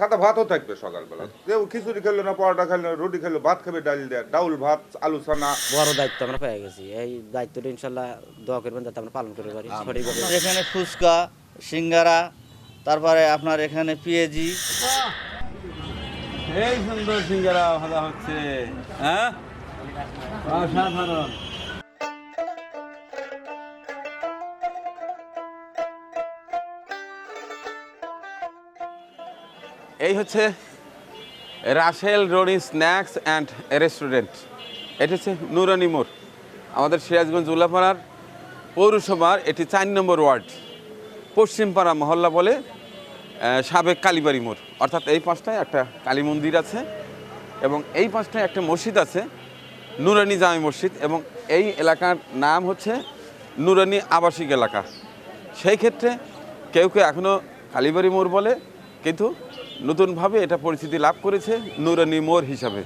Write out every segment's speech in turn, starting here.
সাদা ভাতও থাকবে সকালবেলা। কেউ খিচুড়ি খেলো না পরোটা খেলো না রুটি খেলো ভাত খাবে ডাল দেয় ডাউল ভাত আলু চানা বড় দায়িত্ব আমরা পেয়ে গেছি। এই দায়িত্বটা ইনশাল্লাহ দোয়া করবেন যাতে আমরা পালন করতে পারি। সঠিকভাবে এখানে ফুচকা সিঙ্গারা তারপরে আপনার এখানে পিএজি। এই সুন্দর সিঙ্গারা ভাজা হচ্ছে হ্যাঁ? অসাধারণ। এই হচ্ছে রাসেল রোডি স্ন্যাক্স অ্যান্ড রেস্টুরেন্ট। এটি হচ্ছে নুরানি মোড়। আমাদের সিরাজগঞ্জ উল্লাপাড়ার পৌরসভার এটি চার নম্বর ওয়ার্ড। পশ্চিমপাড়া মহল্লা বলে সাবেক কালীবাড়ি মোড়। অর্থাৎ এই পাশটায় একটা কালী মন্দির আছে এবং এই পাশটায় একটা মসজিদ আছে, নুরানি জামে মসজিদ এবং এই এলাকার নাম হচ্ছে নুরানি আবাসিক এলাকা। সেই ক্ষেত্রে কেউ কেউ এখনও কালীবাড়ি মোড় বলে, কিন্তু নতুনভাবে এটা পরিচিতি লাভ করেছে নুরানি মোড় হিসাবে।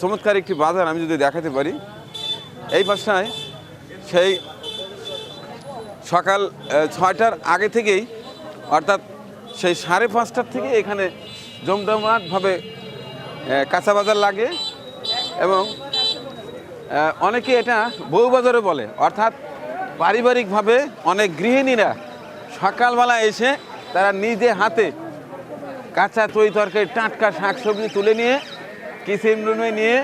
চমৎকার একটি বাজার আমি যদি দেখাতে পারি, এই পাশটায় সেই সকাল ছয়টার আগে থেকেই, অর্থাৎ সেই সাড়ে পাঁচটার থেকে এখানে জমজমাটভাবে কাঁচা বাজার লাগে এবং অনেকে এটা বউবাজারও বলে। অর্থাৎ পারিবারিকভাবে অনেক গৃহিণীরা সকালবেলা এসে তারা নিজে হাতে কাঁচা তৈ তরকারি টাটকা শাকসবজি তুলে নিয়ে কিচেন রুমে নিয়ে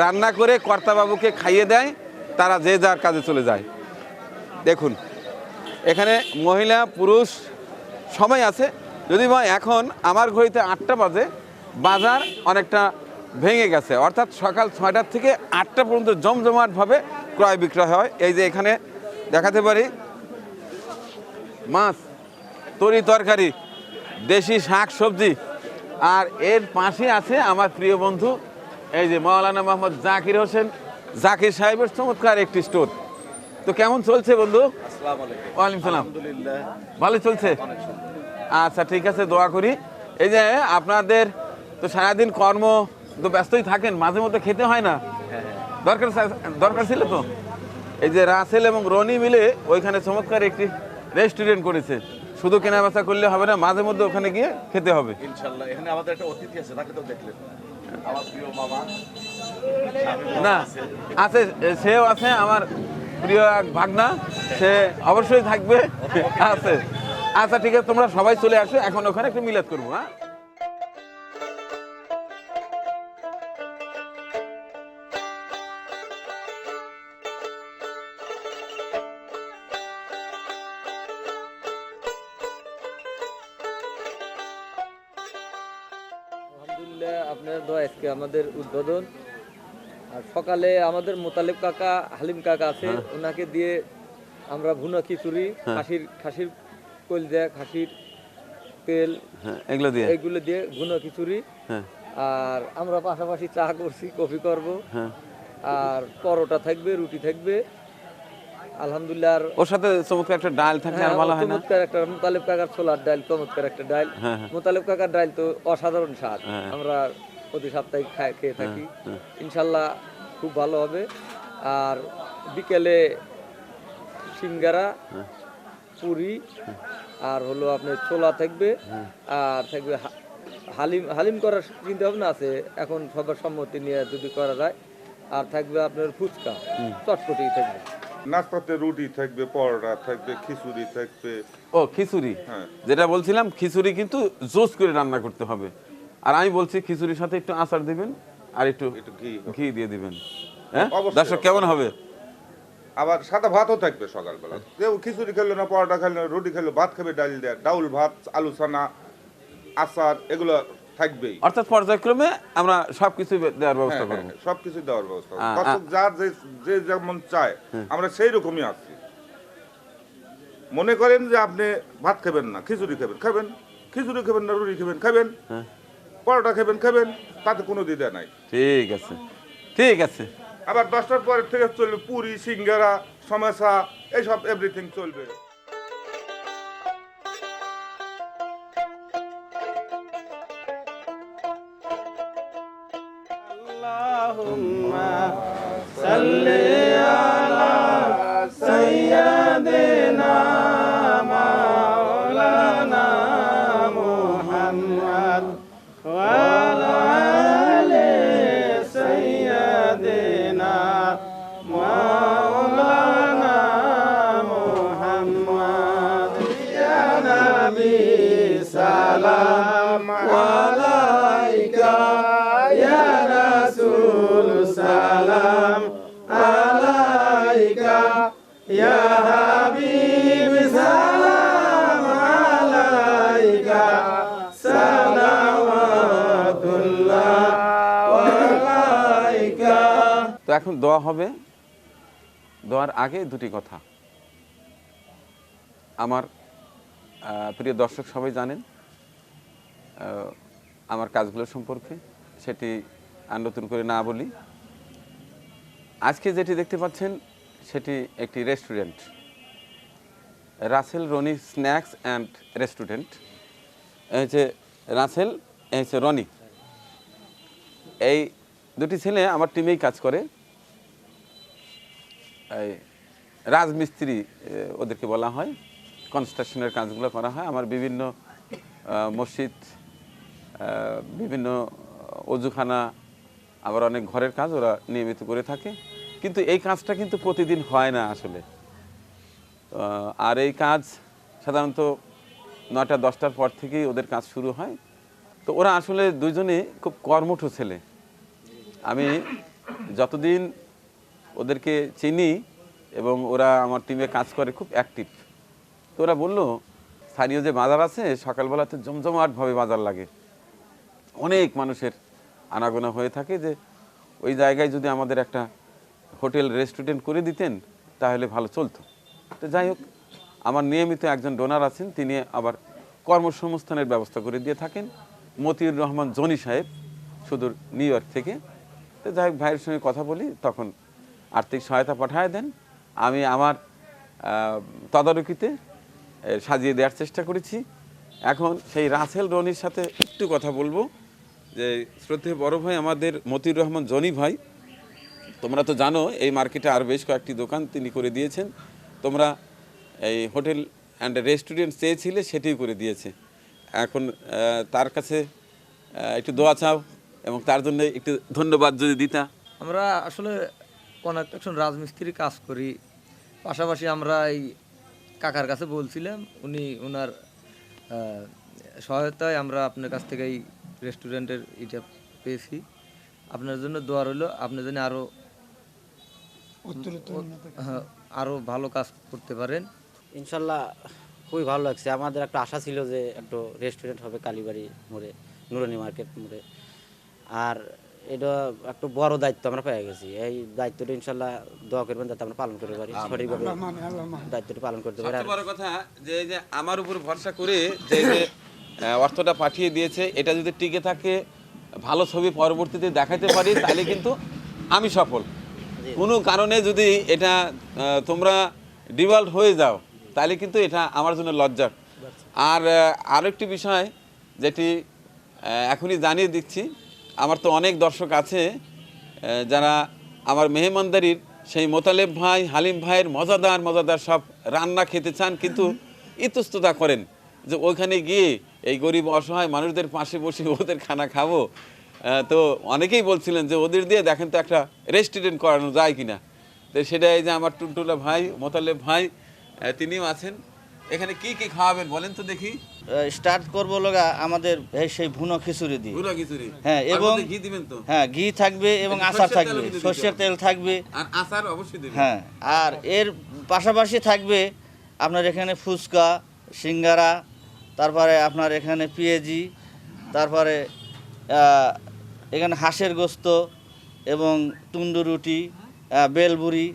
রান্না করে কর্তাবাবুকে খাইয়ে দেয়, তারা যে যার কাজে চলে যায়। দেখুন, এখানে মহিলা, পুরুষ, সময় আছে। যদি বা এখন আমার ঘড়িতে আটটা বাজে, বাজার অনেকটা ভেঙে গেছে। অর্থাৎ সকাল ছয়টার থেকে আটটা পর্যন্ত জমজমাটভাবে ক্রয় বিক্রয় হয়। এই যে এখানে দেখাতে পারি, মাছ, তরি তরকারি দেশি শাক সবজি। আর এর পাশে আছে আমার প্রিয় বন্ধু এই যে মাওলানা মোহাম্মদ জাকির হোসেন। জাকির সাহেবের চমৎকার একটি স্টোর। তো কেমন চলছে বন্ধু? ওয়ালাইকুম সালাম। ভালো চলছে? আচ্ছা ঠিক আছে দোয়া করি। এই যে আপনাদের তো সারাদিন কর্ম তো ব্যস্তই থাকেন মাঝে মধ্যে খেতে হয় না? দরকার দরকার ছিল তো? এই যে রাসেল এবং রনি মিলে ওইখানে চমৎকার একটি রেস্টুরেন্ট করেছে। শুধু কেনা বেচা করলে হবে না মাঝে মধ্যে ওখানে গিয়ে খেতে হবে। ইনশাল্লাহ এখানে আমাদের একটা অতিথি আছে তাকে তো দেখলেন। আমার প্রিয় মামা না আছে। সেও আছে আমার প্রিয় এক ভাগনা সে অবশ্যই থাকবে আছে। আচ্ছা ঠিক আছে তোমরা সবাই চলে আসো এখন ওখানে একটু মিলাদ করব হ্যাঁ? আমাদের উদ্বোধন। আর সকালে আমাদের মোতালেব কাকা হালিম কাকা আছে ওনাকে দিয়ে আমরা ভুনা খিচুড়ি খাসির খাসির কলজা খাসির তেল হ্যাঁ এগুলো দিয়ে। এইগুলো দিয়ে ভুনা খিচুড়ি। হ্যাঁ। আর আমরা পাশাপাশি চা করছি কফি করব। হ্যাঁ। আর পরোটা থাকবে রুটি থাকবে। আলহামদুলিল্লাহ আর ওর সাথে চমৎকার একটা ডাল থাকলে আর হ্যাঁ, ভালো হয় না? চমৎকার একটা মোতালেব কাকার ছোলার ডাল চমৎকার একটা ডাল। হ্যাঁ, হ্যাঁ। মোতালেব কাকার ডাল তো অসাধারণ স্বাদ। হ্যাঁ। আমরা প্রতি সাপ্তাহিক খেয়ে থাকি। হ্যাঁ। ইনশাল্লাহ খুব ভালো হবে। আর বিকেলে সিঙ্গারা হ্যাঁ। পুরি আর হলো আপনার ছোলা থাকবে। হ্যাঁ। আর থাকবে হালিম হালিম করার চিন্তা ভাবনা আছে। এখন সবার সম্মতি নিয়ে যদি করা যায়। আর থাকবে আপনার ফুচকা চটপটি থাকবে। নাস্তাতে রুটি থাকবে পরোটা থাকবে খিচুড়ি থাকবে। ও খিচুড়ি? হ্যাঁ। যেটা বলছিলাম খিচুড়ি কিন্তু জোস করে রান্না করতে হবে। আর আমি বলছি খিচুড়ির সাথে একটু আচার দিবেন আর একটু ঘি দিয়ে দিবেন। হ্যাঁ? দর্শক কেমন হবে? আবার সাদা ভাতও থাকবে সকালবেলা। কেউ খিচুড়ি খেলো না পরোটা খেলো না রুটি খেলো ভাত খাবে ডাল দেয় ডাউল ভাত আলু চানা আচার এগুলো থাকবেই। অর্থাৎ পর্যায়ক্রমে আমরা সবকিছু দেওয়ার ব্যবস্থা হ্যাঁ, করব। হ্যাঁ, সবকিছু দেওয়ার ব্যবস্থা দর্শক যার যে যে যেমন চায় আমরা সেই রকমই আছি। মনে করেন যে আপনি ভাত খাবেন না খিচুড়ি খাবেন খাবেন। খিচুড়ি খাবেন না রুটি খাবেন খাবেন। পরোটা খাবেন খাবেন তাতে কোনো দ্বিধা নাই। ঠিক আছে। ঠিক আছে। আবার দশটার পর থেকে চলবে পুরি সিঙ্গারা সমাসা এইসব এভরিথিং চলবে। اللهم এখন দোয়া হবে। দোয়ার আগে দুটি কথা। আমার প্রিয় দর্শক সবাই জানেন আমার কাজগুলো সম্পর্কে। সেটি আর নতুন করে না বলি। আজকে যেটি দেখতে পাচ্ছেন, সেটি একটি restaurant. Rasel Roni snacks and restaurant. হচ্ছে রাসেল হচ্ছে রনি। এই দুটি ছেলে আমার টিমেই কাজ করে। এই রাজমিস্ত্রি ওদেরকে বলা হয়। কনস্ট্রাকশনের কাজগুলো করা হয়। আমার বিভিন্ন মসজিদ বিভিন্ন অজুখানা, আবার অনেক ঘরের কাজ ওরা নিয়মিত করে থাকে। কিন্তু এই কাজটা কিন্তু প্রতিদিন হয় না আসলে। আর এই কাজ সাধারণত নয়টা, দশটার পর থেকেই ওদের কাজ শুরু হয়। তো ওরা আসলে দুজনে খুব কর্মঠ ছেলে। আমি যতদিন ওদেরকে চিনি এবং ওরা আমার টিমে কাজ করে খুব অ্যাক্টিভ তো ওরা বলল, স্থানীয় যে বাজার আছে, সকালবেলাতে জমজমাটভাবে বাজার লাগে। অনেক মানুষের আনাগোনা হয়ে থাকে যে, ওই জায়গায় যদি আমাদের একটা হোটেল, রেস্টুরেন্ট করে দিতেন, তাহলে ভালো চলতো। তো যাই হোক, আমার নিয়মিত একজন ডোনার আছেন, তিনি আবার কর্মসংস্থানের ব্যবস্থা করে দিয়ে থাকেন। মতিউর রহমান জনি সাহেব, সুদূর নিউ ইয়র্ক থেকে। তো যাই হোক, ভাইয়ের সঙ্গে কথা বলি, তখন আর্থিক সহায়তা পাঠায় দেন। আমি আমার তদারকিতে সাজিয়ে দেওয়ার চেষ্টা করেছি। এখন সেই রাসেল রনির সাথে একটু কথা বলব, যে শ্রদ্ধেয় বড় ভাই আমাদের মতিউর রহমান জনি ভাই, তোমরা তো জানো এই মার্কেটে আর বেশ কয়েকটি দোকান তিনি করে দিয়েছেন। তোমরা এই হোটেল অ্যান্ড রেস্টুরেন্ট চেয়েছিলে সেটিই করে দিয়েছে। এখন তার কাছে একটু দোয়া চাও এবং তার জন্য একটু ধন্যবাদ যদি দিতা। আমরা আসলে কনস্ট্রাকশন রাজমিস্ত্রি কাজ করি। পাশাপাশি আমরা এই কাকার কাছে বলছিলাম উনি ওনার সহায়তায় আমরা আপনার কাছ থেকে এই রেস্টুরেন্টের এটা পেয়েছি। আপনার জন্য দোয়া রইল আপনি যেন আরও হ্যাঁ, আরও ভালো কাজ করতে পারেন। ইনশাল্লাহ খুবই ভালো লাগছে। আমাদের একটা আশা ছিল যে একটু রেস্টুরেন্ট হবে কালীবাড়ি মোড়ে নুরানি মার্কেট মোড়ে। আর এটা একটু বড় দায়িত্ব আমরা পেয়ে গেছি। এই দায়িত্বটা ইনশাল্লাহ দোয়া করবেন যাতে আমরা পালন করতে পারি সঠিকভাবে দায়িত্বটা পালন করতে পারি। বড় কথা যে এই যে আমার উপর ভরসা করে যে যে অর্থটা পাঠিয়ে দিয়েছে এটা যদি টিকে থাকে ভালো ছবি পরবর্তীতে দেখাতে পারি তাহলে কিন্তু আমি সফল। কোনো কারণে যদি এটা তোমরা ডিভলভ হয়ে যাও তাহলে কিন্তু এটা আমার জন্য লজ্জার। আর আহ, আরেকটি বিষয় যেটি এখনই জানিয়ে দিচ্ছি আমার তো অনেক দর্শক আছে যারা আমার মেহমানদারির সেই মোতালেব ভাই হালিম ভাইয়ের মজাদার মজাদার সব রান্না খেতে চান কিন্তু ইতস্ততা করেন যে ওইখানে গিয়ে এই গরিব অসহায় মানুষদের পাশে বসে ওদের খানা খাব। তো অনেকেই বলছিলেন যে ওদের দিয়ে দেখেন তো একটা রেস্টুরেন্ট করানো যায় কিনা। তো সেটা এই যে আমার টুনটুলা ভাই মোতালেব ভাই তিনিও আছেন। এখানে কি কি খাওয়াবেন বলেন তো দেখি। স্টার্ট করব লগা আমাদের এই সেই ভুনো খিচুড়ি দিয়ে। গুঁড়া খিচুড়ি? হ্যাঁ, এবং- ঘি দিবেন তো? হ্যাঁ ঘি থাকবে এবং আচার থাকবে সর্ষের তেল থাকবে। আর আচার অবশ্যই দিবেন। হ্যাঁ আর এর পাশাপাশি থাকবে আপনার এখানে ফুচকা সিঙ্গারা তারপরে আপনার এখানে পেঁয়াজি তারপরে এখানে হাঁসের গোস্ত এবং তুন্দুর রুটি বেলবুড়ি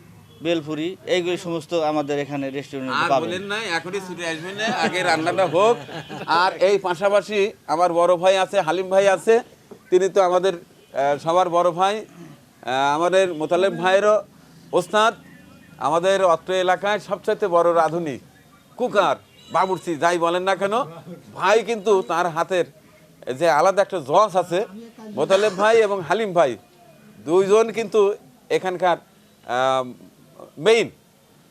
বেলপুরি এইগুলি সমস্ত আমাদের এখানে রেস্টুরেন্টে আর পাবেন। বলেন নাই এখনই ছুটে আসবেন না আগে রান্নাটা হোক। আর এই পাশাপাশি আমার বড় ভাই আছে হালিম ভাই আছে তিনি তো আমাদের সবার বড় ভাই। আমাদের মোতালেব ভাইয়েরও ওস্তাদ। আমাদের অত্র এলাকায় সবচাইতে বড় রাঁধুনি কুকার বাবুর্চি যাই বলেন না কেন ভাই কিন্তু তার হাতের যে আলাদা একটা জস আছে মোতালেব ভাই এবং হালিম ভাই দুইজন কিন্তু এখানকার মেইন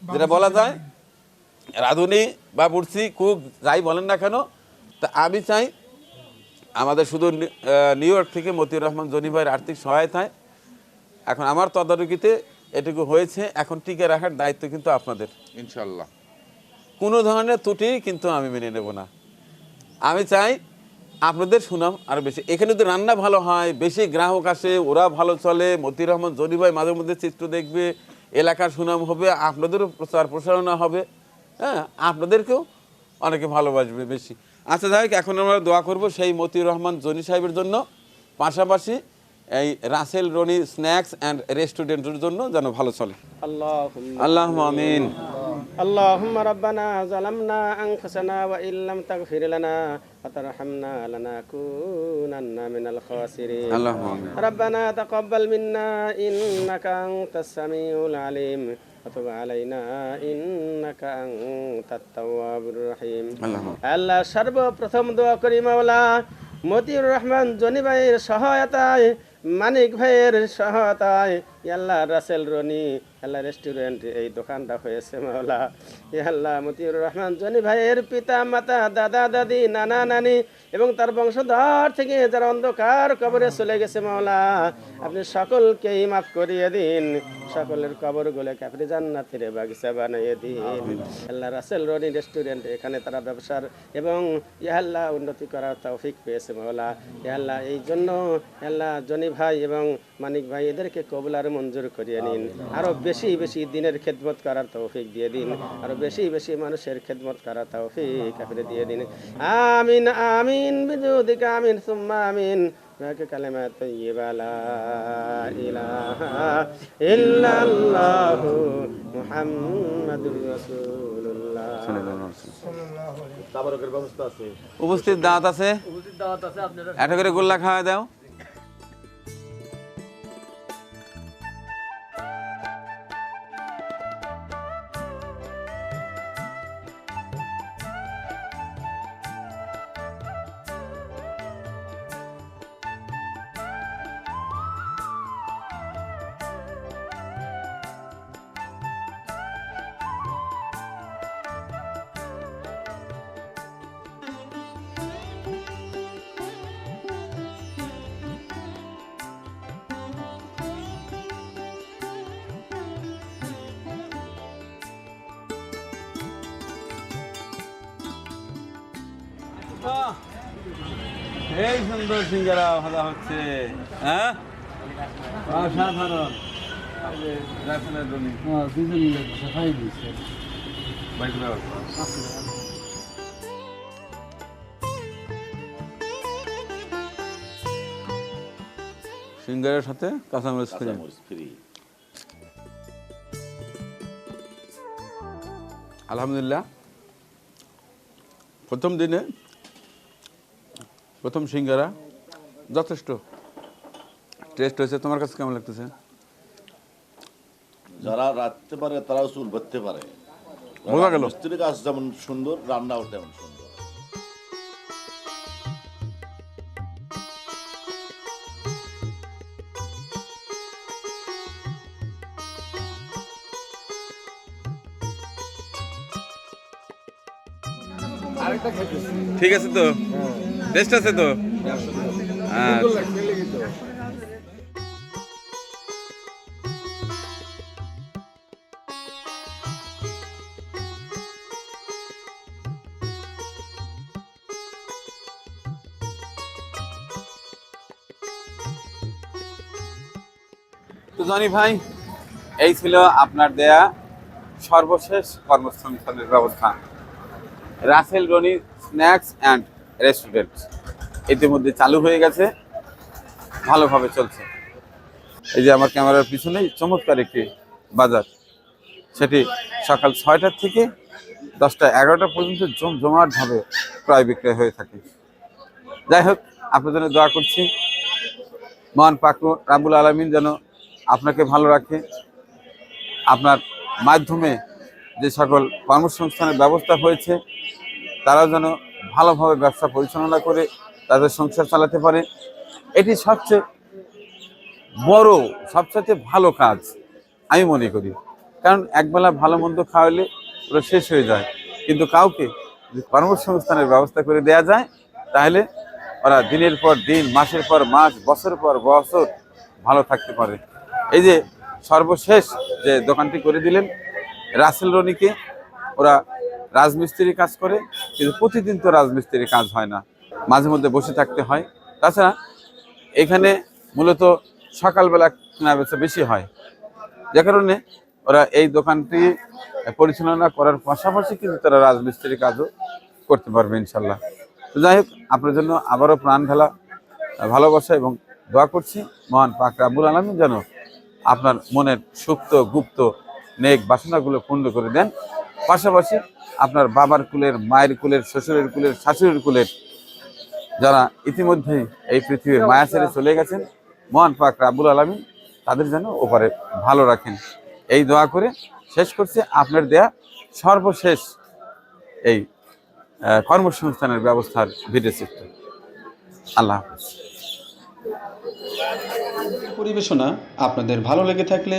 যেটা বলা যায়। রাঁধুনি বা বুড়ছি কুক যাই বলেন না কেন তা আমি চাই আমাদের শুধু নিউ ইয়র্ক থেকে মতিউর রহমান জনি ভাইয়ের আর্থিক সহায়তায়। এখন আমার তদারকিতে এটুকু হয়েছে এখন টিকে রাখার দায়িত্ব কিন্তু আপনাদের। ইনশাল্লাহ কোনো ধরনের ত্রুটি কিন্তু আমি মেনে নেব না। আমি চাই আপনাদের সুনাম আরও বেশি। এখানে যদি রান্না ভালো হয় বেশি গ্রাহক আসে ওরা ভালো চলে মতিউর রহমান জনি ভাই মাঝে মধ্যে চিত্র দেখবে এলাকার সুনাম হবে আপনাদেরও প্রচার প্রসারণা হবে হ্যাঁ আপনাদেরকেও অনেকে ভালোবাসবে বেশি আচ্ছা যাই হোক, এখন আমরা দোয়া করব সেই মতিউর রহমান জনি সাহেবের জন্য পাশাপাশি এই রাসেল রনি স্ন্যাক্স অ্যান্ড রেস্টুরেন্টের জন্য যেন ভালো চলে اللهم আল্লাহ আমিন اللهم ربنا ظلمنا أنفسنا وإن لم تغفر لنا وترحمنا لنكونن من الخاسرين আল্লাহ আমিন ربنا تقبل منا إنك أنت السميع العليم وتب علينا إنك أنت التواب الرحيم আল্লাহ আল্লাহ সর্বপ্রথম দোয়া করি মাওলা মতিউর রহমান জনি ভাইয়ের সহায়তায় মানিক ভাইয়ের সহায়তায় আল্লাহ রাসেল রনি আল্লাহ রেস্টুরেন্ট এই দোকানটা হয়েছে মাওলা। আল্লাহ মতিউর রহমান জনি ভাইয়ের পিতা মাতা দাদা দাদি নানা নানি এবং তার বংশধর থেকে যারা অন্ধকার কবরে চলে গেছে মাওলা আপনি সকলকেই মাফ করিয়ে দিন। সকলের কবরগুলোকে আপনি জান্নাতের বাগিচা বানিয়ে দিন। আল্লাহ রাসেল রনি রেস্টুরেন্ট এখানে তারা ব্যবসার এবং ইহাল্লাহ উন্নতি করার তৌফিক পেয়েছে মহলা ইহাল্লাহ এই জন্য আল্লাহ জনি ভাই এবং মানিক ভাই এদেরকে কবুলার মঞ্জুর করিয়ে নিন আরো বেশি বেশি দিনের খেদমত করার তৌফিক দিয়ে দিন আরো বেশি বেশি মানুষের খেদমত করার তৌফিক আপনি দিয়ে দিন আমিন আমিন বিজুদিকা আমিন সুম্মা আমিন معك كلمة طيبة لا إله إلا الله محمد رسول الله তাবারকের ব্যবস্থা আছে উপস্থিত দাঁত আছে উপস্থিত দাওয়াত আছে আপনারা একটা করে গোল্লা খাওয়া দাও এই সুন্দর সিঙ্গারা ভাজা হচ্ছে। হ্যাঁ? অসাধারণ। দাও। সিঙ্গারের সাথে কাঁচামরিচ ফ্রি আলহামদুলিল্লাহ। প্রথম দিনে প্রথম সিঙ্গারা। যথেষ্ট। টেস্ট হয়েছে। তোমার কাছে কেমন লাগতেছে? যারা রাখতে পারে তারাও চুল ভরতে পারে। বোঝা গেল। মিস্ত্রি কাজ যেমন সুন্দর রান্নাও তেমন সুন্দর। ঠিক আছে তো। টেস্ট আছে তো? তো জনি ভাই, এই ছিল আপনার দেয়া সর্বশেষ কর্মসংস্থানের ব্যবস্থা। Rasel Roni snacks and restaurant ইতিমধ্যে চালু হয়ে গেছে। ভালোভাবে চলছে। এই যে আমার ক্যামেরার পিছনেই চমৎকার একটি বাজার। সেটি সকাল ছয়টার থেকে দশটা এগারোটা পর্যন্ত জমজমাটভাবে ক্রয় বিক্রয় হয়ে থাকে। যাই হোক জন্য দোয়া করছি। মহান পাকু রাবুল আলমিন যেন আপনাকে ভালো রাখে। আপনার মাধ্যমে যে সকল কর্মসংস্থানের ব্যবস্থা হয়েছে তারা যেন ভালোভাবে ব্যবসা পরিচালনা করে তাদের সংসার চালাতে পারে। এটি সবচেয়ে বড় সবচেয়ে ভালো কাজ, আমি মনে করি। কারণ একবেলা ভালো মন্দ খাওয়ালে ওরা শেষ হয়ে যায়। কিন্তু কাউকে যদি কর্মসংস্থানের ব্যবস্থা করে দেয়া যায়, তাহলে ওরা দিনের পর দিন, মাসের পর মাস, বছর পর বছর ভালো থাকতে পারে। এই যে সর্বশেষ যে দোকানটি করে দিলেন, রাসেল রনিকে ওরা রাজমিস্ত্রি কাজ করে, কিন্তু প্রতিদিন তো রাজমিস্ত্রি কাজ হয় না। মাঝে মধ্যে বসে থাকতে হয়। তাছাড়া এখানে মূলত সকালবেলা কেনা বেচা বেশি হয়। যে কারণে ওরা এই দোকানটি পরিচালনা করার পাশাপাশি কিন্তু তারা রাজমিস্ত্রির কাজও করতে পারবে ইনশাল্লাহ। তো যাই হোক, আপনার জন্য আবারও প্রাণ ঢালা, ভালোবাসা এবং দোয়া করছি। মহান পাক রাবুল আলমী যেন আপনার মনের সুপ্ত, গুপ্ত, নেক বাসনাগুলো পূর্ণ করে দেন। পাশাপাশি আপনার বাবার কুলের, মায়ের কুলের, শ্বশুরের কুলের, শাশুড়ির কুলের যারা ইতিমধ্যেই এই পৃথিবীর মায়া ছেড়ে চলে গেছেন, মহান পাক রাবুল আলমী তাদের যেন ওপারে ভালো রাখেন। এই দোয়া করে শেষ করছে। আপনার দেয়া সর্বশেষ এই কর্মসংস্থানের ব্যবস্থার ভিডিও চিত্র। আল্লাহ হাফেজ। পরিবেশনা আপনাদের ভালো লেগে থাকলে